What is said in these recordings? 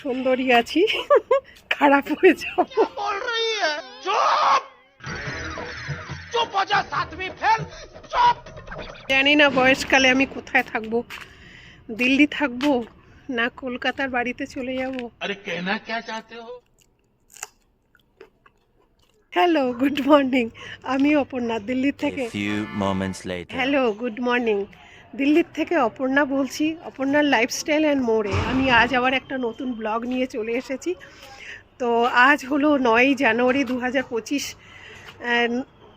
সুন্দরী আছি। খারাপ হয়ে যাব। জানি না বয়সকালে আমি কোথায় থাকব। দিল্লি থাকব না কলকাতার বাড়িতে চলে যাব। হ্যালো গুড মর্নিং আমি অপর্ণা দিল্লি থেকে। হ্যালো গুড মর্নিং দিল্লির থেকে অপর্ণা বলছি। অপর্ণার লাইফস্টাইল অ্যান্ড মোড়ে আমি আজ আবার একটা নতুন ব্লগ নিয়ে চলে এসেছি। তো আজ হলো নয়ই জানুয়ারি দু হাজার পঁচিশ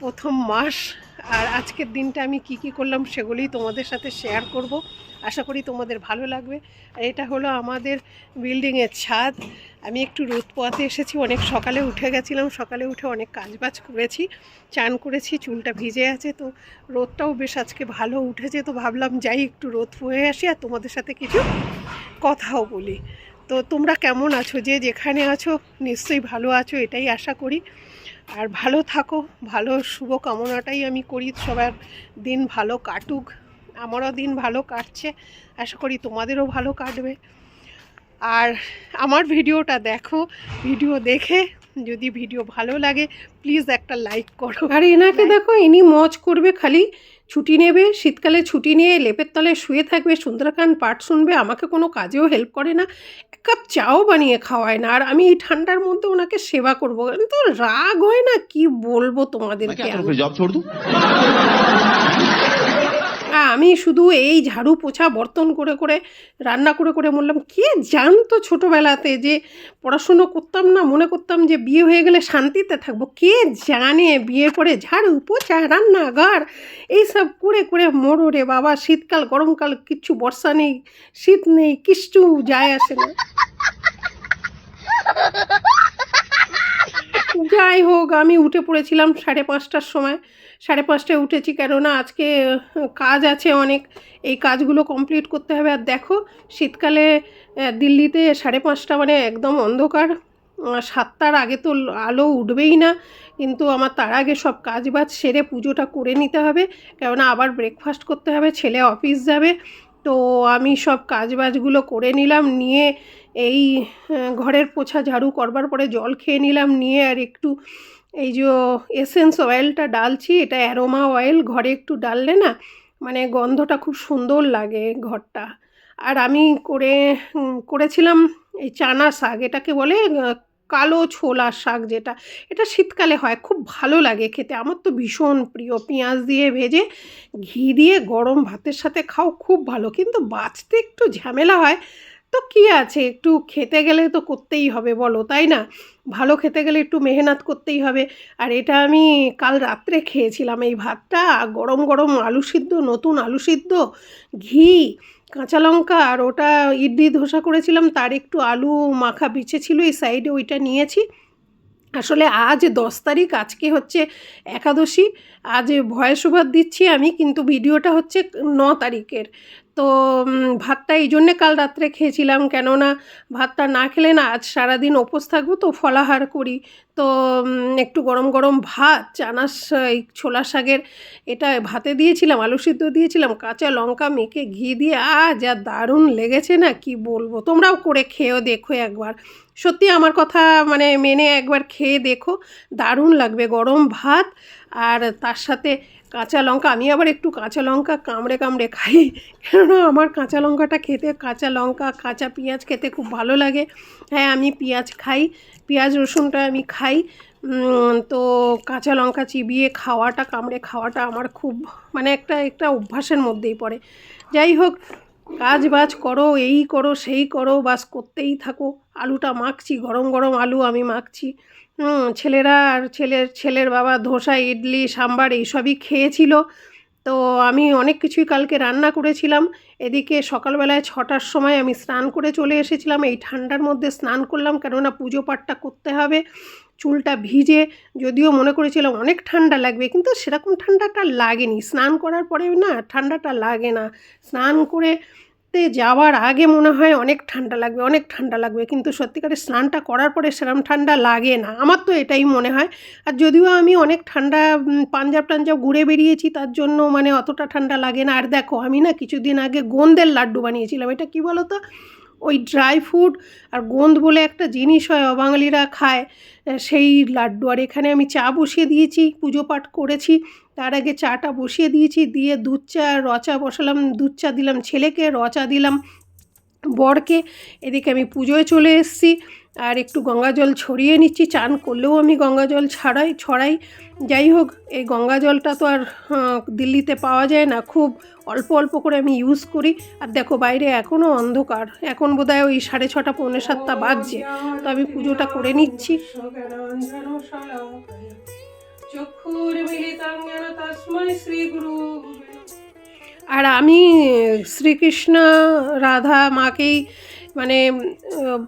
প্রথম মাস। আর আজকের দিনটা আমি কি কি করলাম সেগুলোই তোমাদের সাথে শেয়ার করব। আশা করি তোমাদের ভালো লাগবে। এটা হলো আমাদের বিল্ডিংয়ের ছাদ। আমি একটু রোদ পোয়াতে এসেছি, অনেক সকালে উঠে গেছিলাম। সকালে উঠে অনেক কাজবাজ করেছি, চান করেছি, চুলটা ভিজে আছে তো রোদটাও বেশ আজকে ভালো উঠেছে তো ভাবলাম যাই একটু রোদ পোয়ে আসি আর তোমাদের সাথে কিছু কথাও বলি। তো তোমরা কেমন আছো? যে যেখানে আছো নিশ্চয়ই ভালো আছো, এটাই আশা করি। আর ভালো থাকো ভালো শুভ কামনাটাই আমি করি সবার দিন ভালো কাটুক আমারও দিন ভালো কাটছে আশা করি তোমাদেরও ভালো কাটবে। আর আমার ভিডিওটা দেখো ভিডিও দেখে যদি ভিডিও ভালো লাগে প্লিজ একটা লাইক করো। আর এনাকে দেখো ইনি মজ করবে খালি ছুটি নেবে শীতকালে ছুটি নিয়ে লেপের তলে শুয়ে থাকবে সুন্দরকান পাঠ শুনবে আমাকে কোনো কাজেও হেল্প করে না। কাপ চাও বানিয়ে খাওয়ায় না। আর আমি এই ঠান্ডার মধ্যে ওনাকে সেবা করব। তো রাগ হয় না? কি বলব তোমাদেরকে আমি শুধু এই ঝাড়ু পোছা বর্তন করে করে রান্না করে করে বললাম কে জানতো ছোটবেলাতে যে পড়াশুনো করতাম না মনে করতাম যে বিয়ে হয়ে গেলে শান্তিতে থাকব? কে জানে বিয়ে করে ঝাড়ু পোছা রান্নাঘর এইসব করে করে মরো রে বাবা। শীতকাল গরমকাল কিচ্ছু বর্ষা নেই শীত নেই কিচ্ছু যায় আসে না। যাই হোক, আমি উঠে পড়েছিলাম সাড়ে পাঁচটার সময়। সাড়ে পাঁচটায় উঠেছি কেননা আজকে কাজ আছে অনেক। এই কাজগুলো কমপ্লিট করতে হবে। আর দেখো, শীতকালে দিল্লিতে সাড়ে পাঁচটা মানে একদম অন্ধকার। সাতটার আগে তো আলো উঠবেই না। কিন্তু আমার তার আগে সব কাজ বাজ সেরে পুজোটা করে নিতে হবে। কেননা আবার ব্রেকফাস্ট করতে হবে, ছেলে অফিস যাবে। তো আমি সব কাজ বাজগুলো করে নিলাম, নিয়ে এই ঘরের পোছা ঝাড়ু করবার পরে জল খেয়ে নিলাম, নিয়ে আর একটু এই যে এসেন্স অয়েলটা ডালছি, এটা অ্যারোমা অয়েল ঘরে একটু ডাললে না মানে গন্ধটা খুব সুন্দর লাগে ঘরটা। আর আমি করে করেছিলাম এই চানা শাক, এটাকে বলে কালো ছোলা শাক যেটা, এটা শীতকালে হয়, খুব ভালো লাগে খেতে। আমার তো ভীষণ প্রিয়। পেঁয়াজ দিয়ে ভেজে ঘি দিয়ে গরম ভাতের সাথে খাও, খুব ভালো। কিন্তু বাঁচতে একটু ঝামেলা হয় তো কি আছে? একটু খেতে গেলে তো করতেই হবে, বলো, তাই না? ভালো খেতে গেলে একটু মেহনত করতেই হবে। আর এটা আমি কাল রাত্রে খেয়েছিলাম, এই ভাতটা। গরম গরম আলু সিদ্ধ, নতুন আলু সিদ্ধ, ঘি, কাঁচা লঙ্কা, আর ওটা ইডলি ধোসা করেছিলাম। তার একটু আলু মাখা বিছে ছিল, এই সাইডে ওইটা নিয়েছি। আসলে আজ দশ তারিখ, আজকে হচ্ছে একাদশী, আজ ভয়েস ওভার দিচ্ছি আমি, কিন্তু ভিডিওটা হচ্ছে ন তারিখের। তো ভাতটা এই জন্যে কাল রাত্রে খেয়েছিলাম, কেননা ভাতটা না খেলে না আজ সারাদিন উপোস থাকব, তো ফলাহার করি। তো একটু গরম গরম ভাত চানা শা- এই ছোলা শাকের এটা ভাতে দিয়েছিলাম, আলু সিদ্ধ দিয়েছিলাম, কাঁচা লঙ্কা মেখে ঘি দিয়ে আ যা দারুণ লেগেছে না, কি বলব? তোমরাও করে খেয়েও দেখো একবার। সত্যি আমার কথা মানে মেনে একবার খেয়ে দেখো, দারুণ লাগবে। গরম ভাত আর তার সাথে কাঁচা লঙ্কা। আমি আবার একটু কাঁচা লঙ্কা কামড়ে কামড়ে খাই, কেননা আমার কাঁচা লঙ্কাটা খেতে, কাঁচা লঙ্কা, কাঁচা পেঁয়াজ খেতে খুব ভালো লাগে। হ্যাঁ আমি পেঁয়াজ খাই, পেঁয়াজ রসুনটা আমি খাই। তো কাঁচা লঙ্কা চিবিয়ে খাওয়াটা, কামড়ে খাওয়াটা আমার খুব মানে একটা একটা অভ্যাসের মধ্যেই পড়ে। যাই হোক, কাজ বাজ করো, এই করো, সেই করো, বাস করতেই থাকো। আলুটা মাখছি, গরম গরম আলু আমি মাখছি। ছেলেরা আর ছেলের ছেলের বাবা ধোসা, ইডলি, সাম্বার এইসবই খেয়েছিল। তো আমি অনেক কিছুই কালকে রান্না করেছিলাম। এদিকে সকালবেলায় ছটার সময় আমি স্নান করে চলে এসেছিলাম। এই ঠান্ডার মধ্যে স্নান করলাম কেননা পুজো পাঠটা করতে হবে। চুলটা ভিজে, যদিও মনে করেছিলাম অনেক ঠান্ডা লাগবে, কিন্তু সেরকম ঠান্ডাটা লাগেনি। স্নান করার পরে না, ঠান্ডাটা লাগে না। স্নান করে তে যাওয়ার আগে মনে হয় অনেক ঠান্ডা লাগবে, অনেক ঠান্ডা লাগবে। কিন্তু সত্যিকারের স্নানটা করার পরে সেরকম ঠান্ডা লাগে না। আমার তো এটাই মনে হয়। আর যদিও আমি অনেক ঠান্ডা পাঞ্জাব টাঞ্জাব ঘুরে বেরিয়েছি তার জন্য মানে অতটা ঠান্ডা লাগে না। আর দেখো, আমি না কিছুদিন আগে গোন্দের লাড্ডু বানিয়েছিলাম। এটা কী বলো তো ওই ড্রাই ফ্রুট আর গোন্দ বলে একটা জিনিস হয় অবাঙালিরা খায়, সেই লাড্ডু। আর এখানে আমি চা বসিয়ে দিয়েছি, পুজো পাঠ করেছি, তার আগে চাটা বসিয়ে দিয়েছি, দিয়ে দুধ চা, রচা বসালাম, দুধ চা দিলাম ছেলেকে, রচা দিলাম বরকে। এদিকে আমি পুজোয় চলে এসেছি। আর একটু গঙ্গা জল ছড়িয়ে নিচ্ছি, চান করলেও আমি গঙ্গা জল ছাড়াই, ছড়াই। যাই হোক, এই গঙ্গা জলটা তো আর দিল্লিতে পাওয়া যায় না। খুব অল্প অল্প করে আমি ইউজ করি। আর দেখো, বাইরে এখনও অন্ধকার। এখন বোধহয় ওই সাড়ে ছটা, পৌনে সাতটা বাজছে। তো আমি পুজোটা করে নিচ্ছি। আর আমি শ্রীকৃষ্ণ, রাধা, মাকেই মানে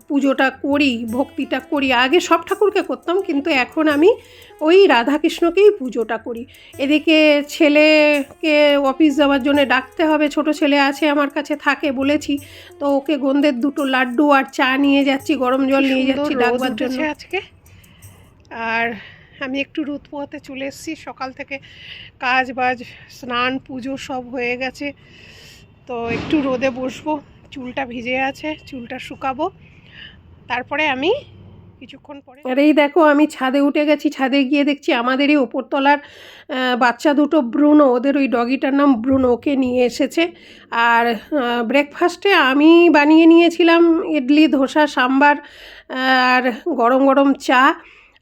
পুজোটা করি ভক্তিটা করি আগে সব ঠাকুরকে করতাম কিন্তু এখন আমি ওই রাধাকৃষ্ণকেই পুজোটা করি। এদিকে ছেলেকে অফিস যাওয়ার জন্য ডাকতে হবে ছোট ছেলে আছে আমার কাছে থাকে বলেছি তো ওকে গন্ধের দুটো লাড্ডু আর চা নিয়ে যাচ্ছি গরম জল নিয়ে যাচ্ছি ডাকবার জন্য। আজকে। আর আমি একটু রোদ পোহাতে চলে এসেছি সকাল থেকে কাজ বাজ স্নান পুজো সব হয়ে গেছে তো একটু রোদে বসবো। চুলটা ভিজে আছে চুলটা শুকাবো। তারপরে আমি কিছুক্ষণ পরে আর এই দেখো আমি ছাদে উঠে গেছি ছাদে গিয়ে দেখছি আমাদেরই ওপরতলার আহ, বাচ্চা দুটো ব্রুনো ওদের ওই ডগিটার নাম ব্রুনো ওকে নিয়ে এসেছে। আর ব্রেকফাস্টে আমি বানিয়ে নিয়েছিলাম ইডলি ধোসা সাম্বার আর গরম গরম চা।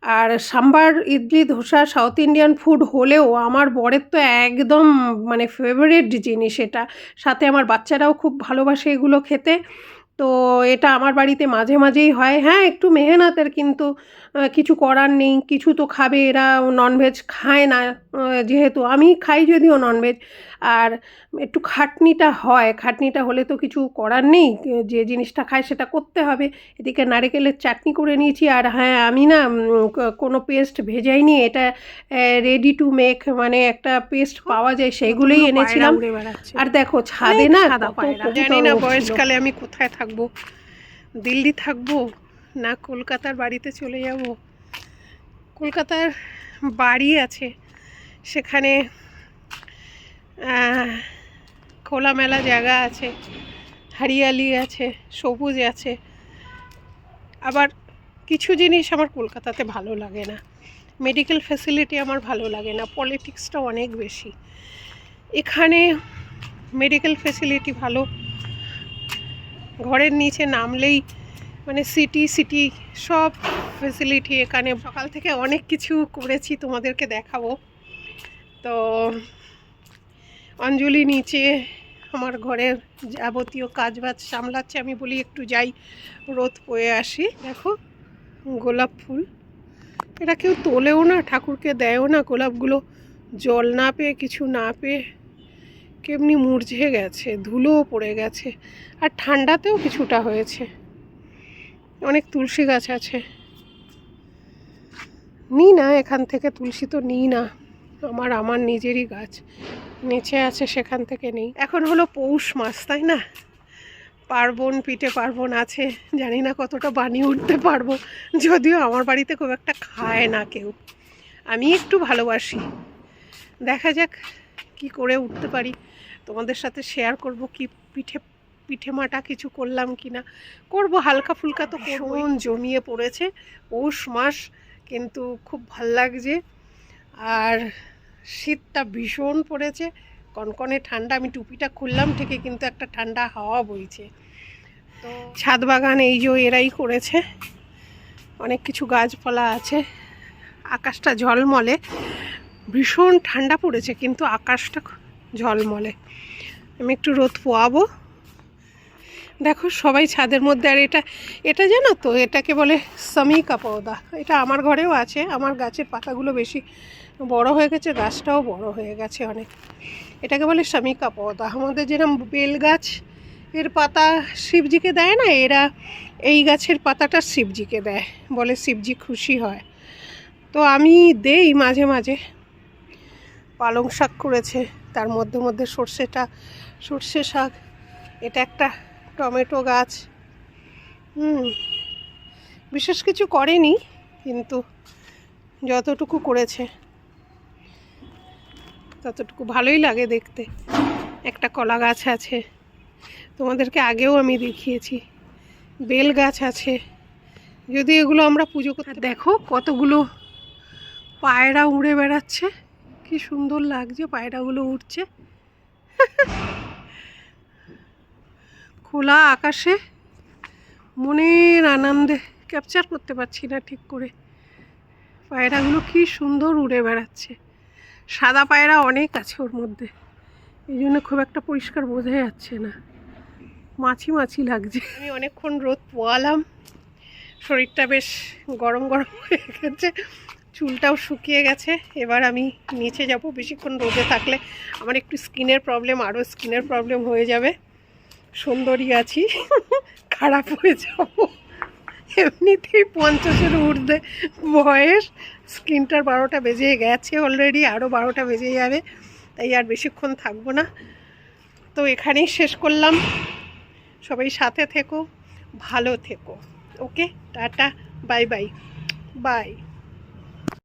আর sambar, idli, dosa, South Indian food হলেও আমার বরের তো একদম মানে ফেভারিট জিনিস এটা। সাথে আমার বাচ্চারাও খুব ভালোবাসে এগুলো খেতে। তো এটা আমার বাড়িতে মাঝে মাঝেই হয়। হ্যাঁ একটু মেহনতের কিন্তু কিছু করার নেই কিছু তো খাবে এরা ননভেজ খায় না যেহেতু আমি খাই যদিও ননভেজ আর একটু খাটনিটা হয় খাটনিটা হলে তো কিছু করার নেই যে জিনিসটা খায় সেটা করতে হবে। এদিকে নারকেলের চাটনি করে নিয়েছি আর হ্যাঁ আমি না কোনো পেস্ট ভেজাইনি এটা রেডি টু মেক মানে একটা পেস্ট পাওয়া যায় সেগুলোই এনেছিলাম। আর দেখো ছাদে না জানি না বয়সকালে আমি কোথায় থাকব। দিল্লি থাকব? না কলকাতার বাড়িতে চলে যাব। কলকাতার বাড়ি আছে। সেখানে খোলামেলা জায়গা আছে, হারিয়ালি আছে, সবুজ আছে। আবার কিছু জিনিস আমার কলকাতাতে ভালো লাগে না। মেডিকেল ফ্যাসিলিটি আমার ভালো লাগে না, পলিটিক্সটা অনেক বেশি। এখানে মেডিকেল ফেসিলিটি ভালো। ঘরের নিচে নামলেই মানে সিটি সিটি সব ফেসিলিটি এখানে। সকাল থেকে অনেক কিছু করেছি তোমাদেরকে দেখাবো। তো অঞ্জলি নিচে আমার ঘরের যাবতীয় কাজবাজ সামলাচ্ছে, আমি বলি একটু যাই, রোদ পয়ে আসি। দেখো, গোলাপ ফুল। এটা কেউ তোলেও না, ঠাকুরকে দেয়ও না, গোলাপগুলো জল না পেয়ে, কিছু না পেয়ে কেমনি মুরঝে গেছে, ধুলোও পড়ে গেছে। আর ঠান্ডাতেও কিছুটা হয়েছে। অনেক তুলসী গাছ আছে। নিই না, এখান থেকে তুলসী তো নিই না। আমার আমার নিজেরই গাছ। নিচে আছে, সেখান থেকে নেই। এখন হলো পৌষ মাস, তাই না? পার্বণ, পিঠে পার্বণ আছে। জানি না কতটা বানিয়ে উঠতে পারব। যদিও আমার বাড়িতে খুব একটা খায় না কেউ। আমি একটু ভালোবাসি। দেখা যাক কি করে উঠতে পারি। তোমাদের সাথে শেয়ার করব কি পিঠে পিঠে মাটা কিছু করলাম কি না করব হালকা ফুলকা তো ভীষণ জমিয়ে পড়েছে। পৌষ মাস কিন্তু খুব ভালো লাগছে। আর শীতটা ভীষণ পড়েছে। কনকনে ঠান্ডা আমি টুপিটা খুললাম ঠিকই কিন্তু একটা ঠান্ডা হাওয়া বইছে। তো ছাদ বাগান এই যে এরাই করেছে। অনেক কিছু গাছপালা আছে। আকাশটা ঝলমলে। ভীষণ ঠান্ডা পড়েছে কিন্তু আকাশটা ঝলমলে। আমি একটু রোদ পোয়াবো। দেখো, সবাই ছাদের মধ্যে, আর এটা এটা জানো তো, এটাকে বলে সামিকা পৌদা এটা আমার ঘরেও আছে, আমার গাছের পাতাগুলো বেশি বড় হয়ে গেছে, গাছটাও বড় হয়ে গেছে অনেক। এটাকে বলে সামিকা পৌদা আমাদের যেরকম বেল গাছ, এর পাতা শিবজিকে দেয় না, এরা এই গাছের পাতাটা শিবজিকে দেয়, বলে শিবজি খুশি হয়। তো আমি দেই মাঝে মাঝে। পালং শাক করেছে, তার মধ্যে মধ্যে সর্ষেটা, সর্ষে শাক, এটা একটা টমেটো গাছ। হুম, বিশেষ কিছু করেনি, কিন্তু যতটুকু করেছে, ততটুকু ভালোই লাগে দেখতে। একটা কলা গাছ আছে, তোমাদেরকে আগেও আমি দেখিয়েছি। বেল গাছ আছে, যদি এগুলো আমরা পুজো করতে দেখো কতগুলো পায়রা উড়ে বেড়াচ্ছে, কি সুন্দর লাগছে পায়রাগুলো উড়ছে। খোলা আকাশে মনের আনন্দে ক্যাপচার করতে পারছি না ঠিক করে। পায়রাগুলো কি সুন্দর উড়ে বেড়াচ্ছে। সাদা পায়রা অনেক আছে ওর মধ্যে। এই জন্য খুব একটা পরিষ্কার বোঝা যাচ্ছে না। মাছি মাছি লাগছে। আমি অনেকক্ষণ রোদ পোয়ালাম। শরীরটা বেশ গরম গরম হয়ে গেছে। চুলটাও শুকিয়ে গেছে। এবার আমি নিচে যাব। বেশিক্ষণ রোদে থাকলে আমার একটু স্কিনের প্রবলেম আরও স্কিনের প্রবলেম হয়ে যাবে। সুন্দরী আছি, খারাপ হয়ে যাব। এমনিতেই পঞ্চাশের ঊর্ধ্বে বয়স, স্ক্রিনটার বারোটা বেজে গেছে অলরেডি আরও বারোটা বেজে যাবে, তাই আর বেশিক্ষণ থাকব না। তো এখানেই শেষ করলাম। সবাই সাথে থেকো, ভালো থেকো। Okay, tata, bye bye. Bye.